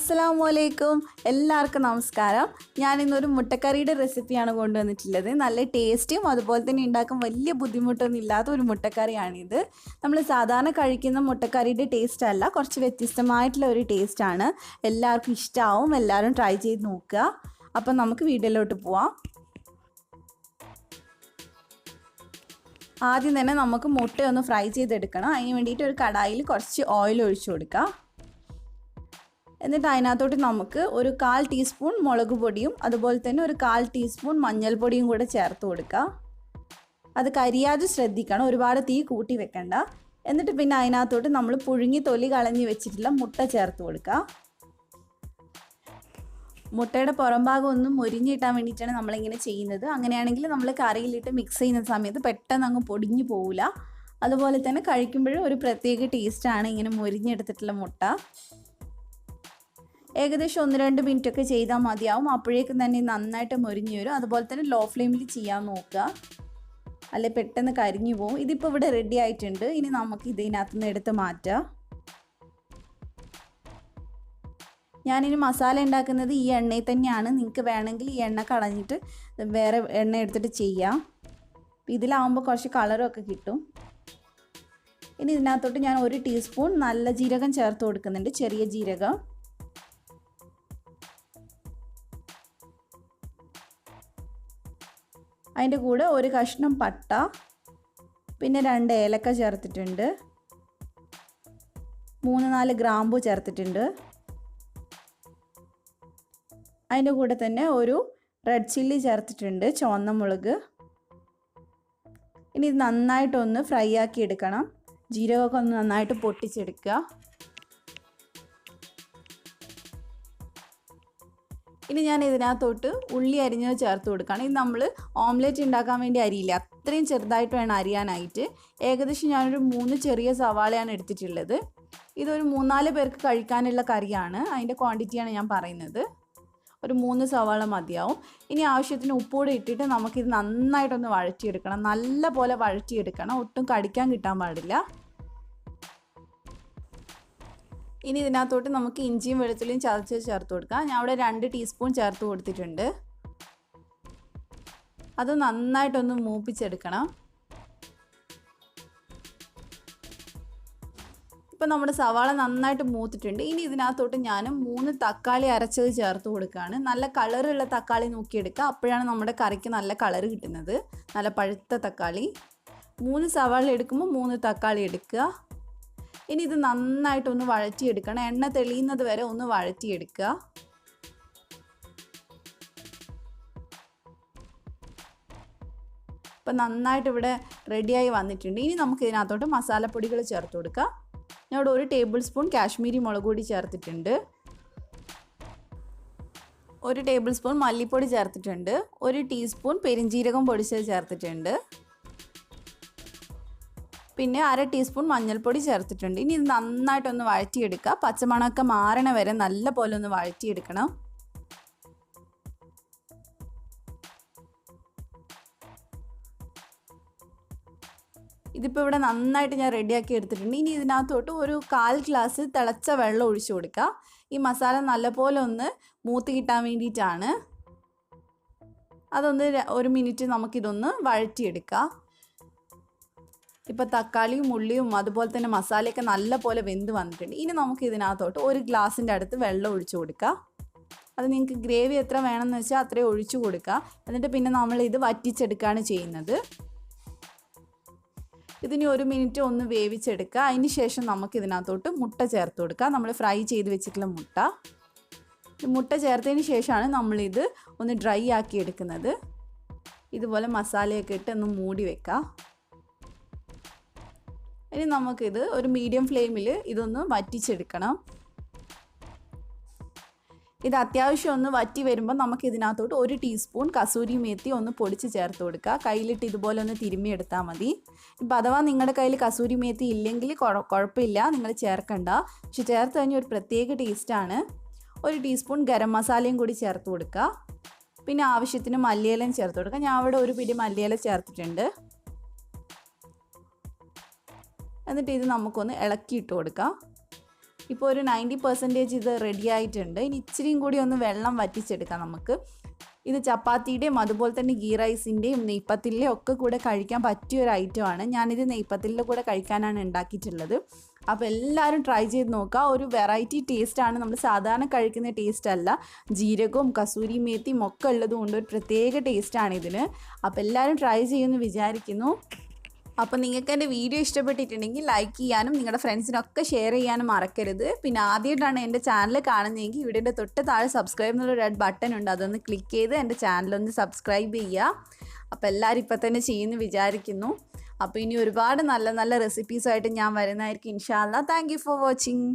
അസ്സലാമു അലൈക്കും എല്ലാവർക്കും നമസ്കാരം. ഞാനിന്നൊരു മുട്ടക്കറിയുടെ റെസിപ്പിയാണ് കൊണ്ടുവന്നിട്ടുള്ളത്. നല്ല ടേസ്റ്റിയും അതുപോലെ തന്നെ ഉണ്ടാക്കാൻ വലിയ ബുദ്ധിമുട്ടൊന്നും ഇല്ലാത്ത ഒരു മുട്ടക്കറിയാണിത്. നമ്മൾ സാധാരണ കഴിക്കുന്ന മുട്ടക്കറിയുടെ ടേസ്റ്റ് അല്ല കുറച്ച് വ്യത്യസ്തമായിട്ടുള്ള ഒരു ടേസ്റ്റാണ് എല്ലാവർക്കും ഇഷ്ടമാവും എല്ലാവരും ട്രൈ ചെയ്ത് നോക്കുക. അപ്പം നമുക്ക് വീഡിയോയിലോട്ട് പോവാം. ആദ്യം തന്നെ നമുക്ക് മുട്ട ഒന്ന് ഫ്രൈ ചെയ്തെടുക്കണം. അതിന് വേണ്ടിയിട്ട് ഒരു കടായിൽ കുറച്ച് ഓയിൽ ഒഴിച്ചു കൊടുക്കുക എന്നിട്ട് അതിനകത്തോട്ട് നമുക്ക് ഒരു കാൽ ടീസ്പൂൺ മുളക് പൊടിയും അതുപോലെ തന്നെ ഒരു കാൽ ടീസ്പൂൺ മഞ്ഞൾപ്പൊടിയും കൂടെ ചേർത്ത് കൊടുക്കുക. അത് കരിയാതെ ശ്രദ്ധിക്കണം. ഒരുപാട് തീ കൂട്ടി വെക്കണ്ട. എന്നിട്ട് പിന്നെ അതിനകത്തോട്ട് നമ്മൾ പുഴുങ്ങി തൊലി കളഞ്ഞ് വെച്ചിട്ടുള്ള മുട്ട ചേർത്ത് കൊടുക്കുക. മുട്ടയുടെ പുറം ഭാഗം ഒന്നും മുരിഞ്ഞിട്ടാൻ വേണ്ടിയിട്ടാണ് നമ്മളിങ്ങനെ ചെയ്യുന്നത്. അങ്ങനെയാണെങ്കിൽ നമ്മൾ കറിയിലിട്ട് മിക്സ് ചെയ്യുന്ന സമയത്ത് പെട്ടെന്ന് അങ്ങ് പൊടിഞ്ഞു പോവില്ല. അതുപോലെ തന്നെ കഴിക്കുമ്പോഴും ഒരു പ്രത്യേക ടേസ്റ്റാണ് ഇങ്ങനെ മുരിഞ്ഞെടുത്തിട്ടുള്ള മുട്ട. ഏകദേശം ഒന്ന് രണ്ട് മിനിറ്റ് ഒക്കെ ചെയ്താൽ മതിയാവും. അപ്പോഴേക്കും തന്നെ നന്നായിട്ട് മുരിഞ്ഞു വരും അതുപോലെ തന്നെ ലോ ഫ്ലെയിമിൽ ചെയ്യാൻ നോക്കുക. അല്ലെ പെട്ടെന്ന് കരിഞ്ഞു പോകും ഇതിപ്പോൾ ഇവിടെ റെഡി ആയിട്ടുണ്ട്. ഇനി നമുക്ക് ഇതിനകത്ത് നിന്ന് എടുത്ത് മാറ്റാം. ഞാനിനി മസാല ഉണ്ടാക്കുന്നത് ഈ എണ്ണയിൽ തന്നെയാണ്. നിങ്ങൾക്ക് വേണമെങ്കിൽ ഈ എണ്ണ കളഞ്ഞിട്ട് വേറെ എണ്ണ എടുത്തിട്ട് ചെയ്യാം. ഇതിലാവുമ്പോൾ കുറച്ച് കളറും ഒക്കെ കിട്ടും. ഇനി ഇതിനകത്തോട്ട് ഞാൻ ഒരു ടീസ്പൂൺ നല്ല ജീരകം ചേർത്ത് കൊടുക്കുന്നുണ്ട്. ചെറിയ ജീരകം. അതിന്റെ കൂടെ ഒരു കഷ്ണം പട്ട പിന്നെ രണ്ട് ഏലക്ക ചേർത്തിട്ടുണ്ട്. മൂന്ന് നാല് ഗ്രാമ്പു ചേർത്തിട്ടുണ്ട്. അതിന്റെ കൂടെ തന്നെ ഒരു റെഡ് ചില്ലി ചേർത്തിട്ടുണ്ട് ചുവന്ന മുളക്. ഇനി ഇത് നന്നായിട്ടൊന്ന് ഫ്രൈ ആക്കി എടുക്കണം. ജീരകമൊക്കെ ഒന്ന് നന്നായിട്ട് പൊട്ടിച്ചെടുക്കുക. ഇനി ഞാൻ ഇതിനകത്തോട്ട് ഉള്ളി അരിഞ്ഞത് ചേർത്ത് കൊടുക്കുകയാണ് ഇത് നമ്മൾ ഓംലെറ്റ് ഉണ്ടാക്കാൻ വേണ്ടി അരിയില്ല? അത്രയും ചെറുതായിട്ട് വേണം അരിയാനായിട്ട്. ഏകദേശം ഞാനൊരു മൂന്ന് ചെറിയ സവാളയാണ് എടുത്തിട്ടുള്ളത്. ഇതൊരു മൂന്നാൽ പേർക്ക് കഴിക്കാനുള്ള കറിയാണ്. അതിന്റെ ക്വാണ്ടിറ്റിയാണ് ഞാൻ പറയുന്നത്. ഒരു മൂന്ന് സവാള മതിയാവും. ഇനി ആവശ്യത്തിന് ഉപ്പൂടെ ഇട്ടിട്ട് നമുക്കിത് നന്നായിട്ടൊന്ന് വഴറ്റിയെടുക്കണം. നല്ല പോലെ വഴറ്റിയെടുക്കണം. ഒട്ടും കടിക്കാൻ കിട്ടാൻ പാടില്ല. ഇനി ഇതിനകത്തോട്ട് നമുക്ക് ഇഞ്ചിയും വെളുത്തുള്ളിയും ചതച്ച് ചേർത്ത് കൊടുക്കാം. ഞാൻ അവിടെ രണ്ട് ടീസ്പൂൺ ചേർത്ത് കൊടുത്തിട്ടുണ്ട്. അത് നന്നായിട്ടൊന്ന് മൂപ്പിച്ചെടുക്കണം. ഇപ്പം നമ്മുടെ സവാള നന്നായിട്ട് മൂത്തിട്ടുണ്ട്. ഇനി ഇതിനകത്തോട്ട് ഞാൻ മൂന്ന് തക്കാളി അരച്ചത് ചേർത്ത് കൊടുക്കുകയാണ്. നല്ല കളറുള്ള തക്കാളി നോക്കിയെടുക്കുക. അപ്പോഴാണ് നമ്മുടെ കറിക്ക് നല്ല കളർ കിട്ടുന്നത്. നല്ല പഴുത്ത തക്കാളി. മൂന്ന് സവാള എടുക്കുമ്പോൾ മൂന്ന് തക്കാളി എടുക്കുക. ഇനി ഇത് നന്നായിട്ടൊന്ന് വഴറ്റിയെടുക്കണം. എണ്ണ തെളിയുന്നത് വരെ ഒന്ന് വഴറ്റിയെടുക്കുക. അപ്പം നന്നായിട്ട് ഇവിടെ റെഡിയായി വന്നിട്ടുണ്ട്. ഇനി നമുക്ക് ഇതിനകത്തോട്ട് മസാലപ്പൊടികൾ ചേർത്ത് കൊടുക്കാം. ഞാൻ ഒരു ടേബിൾ സ്പൂൺ കാശ്മീരി മുളക് പൊടി ചേർത്തിട്ടുണ്ട്. ഒരു ടേബിൾ സ്പൂൺ മല്ലിപ്പൊടി ചേർത്തിട്ടുണ്ട്. ഒരു ടീസ്പൂൺ പെരിഞ്ജീരകം പൊടിച്ചത് ചേർത്തിട്ടുണ്ട്. പിന്നെ അര ടീസ്പൂൺ മഞ്ഞൾപ്പൊടി ചേർത്തിട്ടുണ്ട്. ഇനി ഇത് നന്നായിട്ടൊന്ന് വഴറ്റിയെടുക്കുക. പച്ചമണമൊക്കെ മാറണ വരെ നല്ല പോലെ ഒന്ന് വഴറ്റിയെടുക്കണം. ഇതിപ്പോൾ ഇവിടെ നന്നായിട്ട് ഞാൻ റെഡിയാക്കി എടുത്തിട്ടുണ്ട്. ഇനി ഇതിനകത്തോട്ട് ഒരു കാൽ ഗ്ലാസ് തിളച്ച വെള്ളം ഒഴിച്ചു കൊടുക്കുക. ഈ മസാല നല്ലപോലെ ഒന്ന് മൂത്ത് കിട്ടാൻ വേണ്ടിയിട്ടാണ്. അതൊന്ന് ഒരു മിനിറ്റ് നമുക്കിതൊന്ന് വഴറ്റിയെടുക്കാം ഇപ്പോൾ തക്കാളിയും ഉള്ളിയും അതുപോലെ തന്നെ മസാലയൊക്കെ നല്ല പോലെ വെന്ത് വന്നിട്ടുണ്ട്. ഇനി നമുക്ക് ഇതിനകത്തോട്ട് ഒരു ഗ്ലാസിന്റെ അടുത്ത് വെള്ളം ഒഴിച്ചു കൊടുക്കുക അത് നിങ്ങൾക്ക് ഗ്രേവി എത്ര വേണമെന്ന് വെച്ചാൽ അത്രയും ഒഴിച്ചു കൊടുക്കുക എന്നിട്ട് പിന്നെ നമ്മൾ ഇത് വറ്റിച്ചെടുക്കുകയാണ് ചെയ്യുന്നത്. ഇതിനി ഒരു മിനിറ്റ് ഒന്ന് വേവിച്ചെടുക്കുക അതിന് ശേഷം നമുക്ക് ഇതിനകത്തോട്ട് മുട്ട ചേർത്ത് കൊടുക്കുക നമ്മൾ ഫ്രൈ ചെയ്ത് വെച്ചിട്ടുള്ള മുട്ട. മുട്ട ചേർത്തതിന് ശേഷമാണ് നമ്മളിത് ഒന്ന് ഡ്രൈ ആക്കി എടുക്കുന്നത്. ഇതുപോലെ മസാലയൊക്കെ ഇട്ട് ഒന്ന് മൂടി വെക്കാം. ഇനി നമുക്കിത് ഒരു മീഡിയം ഫ്ലെയിമിൽ ഇതൊന്ന് വറ്റിച്ചെടുക്കണം. ഇത് അത്യാവശ്യം ഒന്ന് വറ്റി വരുമ്പോൾ നമുക്ക് ഇതിനകത്തോട്ട് ഒരു ടീസ്പൂൺ കസൂരി മേത്തി ഒന്ന് പൊടിച്ച് ചേർത്ത് കൊടുക്കുക. കയ്യിലിട്ട് ഇതുപോലെ ഒന്ന് തിരുമ്മി എടുത്താൽ മതി. ഇപ്പം അഥവാ നിങ്ങളുടെ കയ്യിൽ കസൂരി മേത്തി ഇല്ലെങ്കിൽ കുഴപ്പമില്ല. നിങ്ങൾ ചേർക്കണ്ട. പക്ഷെ ചേർത്ത് കഴിഞ്ഞാൽ ഒരു പ്രത്യേക ടേസ്റ്റാണ് ഒരു ടീസ്പൂൺ ഗരം മസാലയും കൂടി ചേർത്ത് കൊടുക്കുക. പിന്നെ ആവശ്യത്തിന് മല്ലിയിലയും ചേർത്ത് കൊടുക്കുക. ഞാൻ അവിടെ ഒരു പിടി മല്ലിയില ചേർത്തിട്ടുണ്ട്. എന്നിട്ട് ഇത് നമുക്കൊന്ന് ഇളക്കിയിട്ട് കൊടുക്കാം. ഇപ്പോൾ ഒരു നയന്റി പെർസെന്റേജ് ഇത് റെഡി ആയിട്ടുണ്ട്. ഇനി ഇച്ചിരിയും കൂടി ഒന്ന് വെള്ളം വറ്റിച്ചെടുക്കാം നമുക്ക്. ഇത് ചപ്പാത്തിയുടെയും അതുപോലെ തന്നെ ഗീ റൈസിന്റെയും നെയ്പ്പത്തിലെ ഒക്കെ കൂടെ കഴിക്കാൻ പറ്റിയ ഒരു ഐറ്റമാണ് ഞാനിത് നെയ്പ്പത്തിന്റെ കൂടെ കഴിക്കാനാണ് ഉണ്ടാക്കിയിട്ടുള്ളത്. അപ്പോൾ എല്ലാവരും ട്രൈ ചെയ്ത് നോക്കുക. ഒരു വെറൈറ്റി ടേസ്റ്റാണ് നമ്മൾ സാധാരണ കഴിക്കുന്ന ടേസ്റ്റ് അല്ല. ജീരകവും കസൂരി മേത്തിയും ഒക്കെ ഉള്ളതുകൊണ്ട് ഒരു പ്രത്യേക ടേസ്റ്റാണ് ഇതിന്. അപ്പോൾ എല്ലാവരും ട്രൈ ചെയ്യുമെന്ന് വിചാരിക്കുന്നു. അപ്പോൾ നിങ്ങൾക്ക് എന്റെ വീഡിയോ ഇഷ്ടപ്പെട്ടിട്ടുണ്ടെങ്കിൽ ലൈക്ക് ചെയ്യാനും നിങ്ങളുടെ ഫ്രണ്ട്സിനൊക്കെ ഷെയർ ചെയ്യാനും മറക്കരുത്. പിന്നെ ആദ്യമായിട്ടാണ് എന്റെ ചാനൽ കാണുന്നതെങ്കിൽ ഇവിടെ എന്റെ തൊട്ട് താഴെ സബ്സ്ക്രൈബ് എന്നുള്ള റെഡ് ബട്ടൺ ഉണ്ട്. അതൊന്ന് ക്ലിക്ക് ചെയ്ത് എന്റെ ചാനലൊന്ന് സബ്സ്ക്രൈബ് ചെയ്യുക. അപ്പോൾ എല്ലാവരും ഇപ്പം തന്നെ ചെയ്യുമെന്ന് വിചാരിക്കുന്നു. അപ്പോൾ ഇനി ഒരുപാട് നല്ല നല്ല റെസിപ്പീസായിട്ട് ഞാൻ വരുന്നതായിരിക്കും ഇൻഷാല്ല താങ്ക് യു ഫോർ വാച്ചിങ്